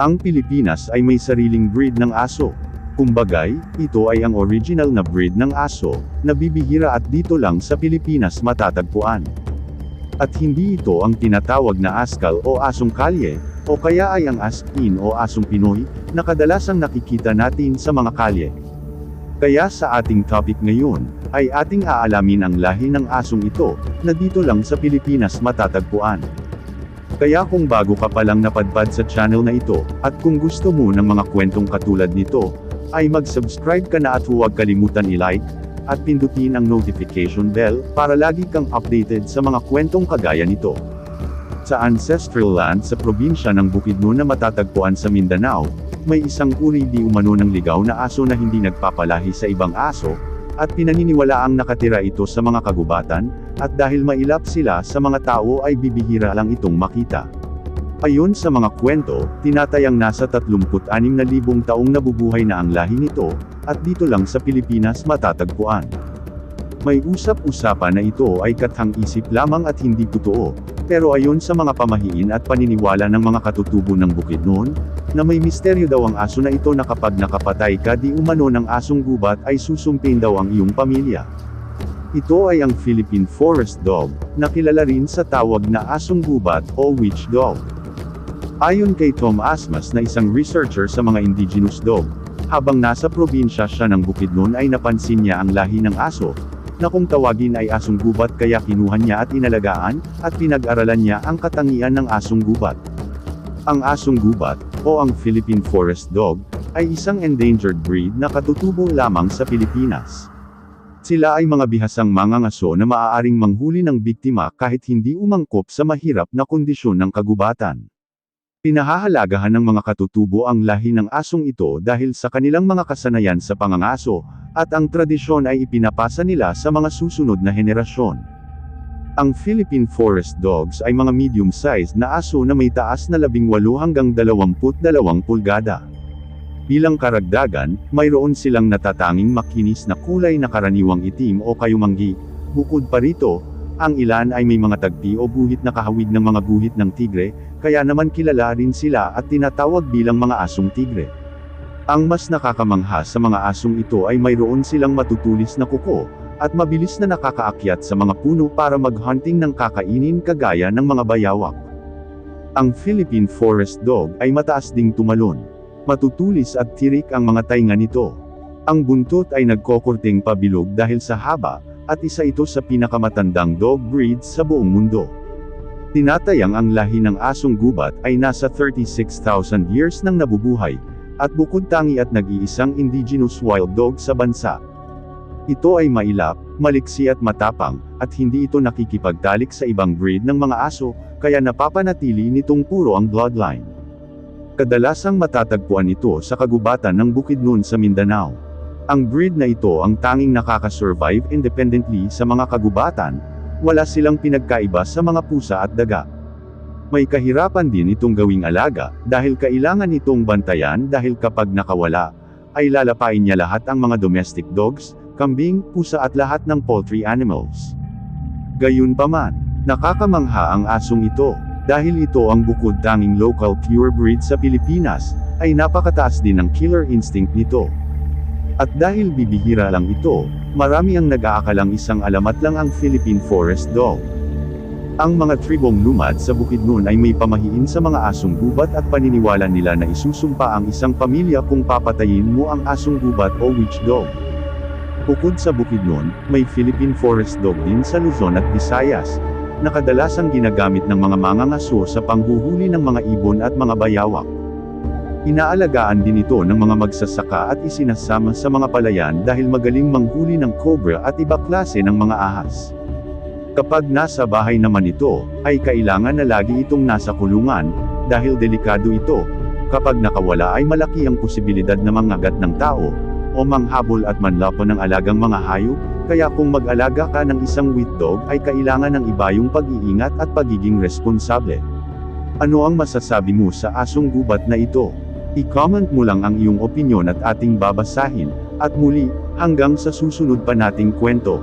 Ang Pilipinas ay may sariling breed ng aso. Kumbagay, ito ay ang original na breed ng aso, na bibihira at dito lang sa Pilipinas matatagpuan. At hindi ito ang tinatawag na askal o asong kalye, o kaya ay ang askin o asong Pinoy, na kadalasang nakikita natin sa mga kalye. Kaya sa ating topic ngayon, ay ating aalamin ang lahi ng asong ito, na dito lang sa Pilipinas matatagpuan. Kaya kung bago ka palang napadpad sa channel na ito, at kung gusto mo ng mga kwentong katulad nito, ay mag-subscribe ka na at huwag kalimutan i-like, at pindutin ang notification bell, para lagi kang updated sa mga kwentong kagaya nito. Sa ancestral land sa probinsya ng Bukidnon na matatagpuan sa Mindanao, may isang uri di umano ng ligaw na aso na hindi nagpapalahi sa ibang aso, at pinaniniwalaang nakatira ito sa mga kagubatan, at dahil mailap sila sa mga tao ay bibihira lang itong makita. Ayon sa mga kwento, tinatayang nasa 36,000 taong nabubuhay na ang lahi nito, at dito lang sa Pilipinas matatagpuan. May usap-usapan na ito ay kathang-isip lamang at hindi totoo, pero ayon sa mga pamahiin at paniniwala ng mga katutubo ng Bukidnon, na may misteryo daw ang aso na ito na kapag nakapatay ka di umano ng asong gubat ay susumpin daw ang iyong pamilya. Ito ay ang Philippine Forest Dog, na kilala rin sa tawag na asong gubat o witch dog. Ayon kay Tom Asmas na isang researcher sa mga indigenous dog, habang nasa probinsya siya ng Bukidnon ay napansin niya ang lahi ng aso, na kung tawagin ay asong gubat kaya kinuha niya at inalagaan, at pinag-aralan niya ang katangian ng asong gubat. Ang asong gubat, o ang Philippine Forest Dog, ay isang endangered breed na katutubo lamang sa Pilipinas. Sila ay mga bihasang mangangaso na maaaring manghuli ng biktima kahit hindi umangkop sa mahirap na kondisyon ng kagubatan. Pinahahalagahan ng mga katutubo ang lahi ng asong ito dahil sa kanilang mga kasanayan sa pangangaso, at ang tradisyon ay ipinapasa nila sa mga susunod na henerasyon. Ang Philippine Forest Dogs ay mga medium-sized na aso na may taas na 18 hanggang 22 pulgada. Bilang karagdagan, mayroon silang natatanging makinis na kulay na karaniwang itim o kayumanggi. Bukod pa rito, ang ilan ay may mga tagpi o guhit na kahawig ng mga guhit ng tigre, kaya naman kilala rin sila at tinatawag bilang mga asong tigre. Ang mas nakakamangha sa mga asong ito ay mayroon silang matutulis na kuko, at mabilis na nakakaakyat sa mga puno para mag-hunting ng kakainin kagaya ng mga bayawak. Ang Philippine Forest Dog ay mataas ding tumalon. Matutulis at tirik ang mga tainga nito. Ang buntot ay nagkokorteng pabilog dahil sa haba, at isa ito sa pinakamatandang dog breeds sa buong mundo. Tinatayang ang lahi ng asong gubat ay nasa 36,000 years nang nabubuhay, at bukod tangi at nag-iisang indigenous wild dog sa bansa. Ito ay mailap, maliksi at matapang, at hindi ito nakikipagtalik sa ibang breed ng mga aso, kaya napapanatili nitong puro ang bloodline. Kadalasang matatagpuan ito sa kagubatan ng Bukidnon sa Mindanao. Ang breed na ito ang tanging nakakasurvive independently sa mga kagubatan, wala silang pinagkaiba sa mga pusa at daga. May kahirapan din itong gawing alaga, dahil kailangan itong bantayan dahil kapag nakawala, ay lalapain niya lahat ang mga domestic dogs, kambing, pusa at lahat ng poultry animals. Gayunpaman, nakakamangha ang asong ito, dahil ito ang bukod tanging local pure breed sa Pilipinas, ay napakataas din ang killer instinct nito. At dahil bibihira lang ito, marami ang nag-aakalang isang alamat lang ang Philippine Forest Dog. Ang mga tribong lumad sa Bukidnon ay may pamahiin sa mga asong gubat at paniniwala nila na isusumpa ang isang pamilya kung papatayin mo ang asong gubat o witch dog. Bukod sa Bukidnon, may Philippine Forest Dog din sa Luzon at Visayas, na kadalasang ginagamit ng mga mangangaso sa panghuhuli ng mga ibon at mga bayawak. Inaalagaan din ito ng mga magsasaka at isinasama sa mga palayan dahil magaling manghuli ng cobra at iba klase ng mga ahas. Kapag nasa bahay naman ito, ay kailangan na lagi itong nasa kulungan, dahil delikado ito. Kapag nakawala ay malaki ang posibilidad na mangagat ng tao, o manghabol at manlapo ng alagang mga hayop, kaya kung mag-alaga ka ng isang wheat dog ay kailangan ng ibayong pag-iingat at pagiging responsable. Ano ang masasabi mo sa asong gubat na ito? I-comment mo lang ang iyong opinyon at ating babasahin, at muli, hanggang sa susunod pa nating kwento.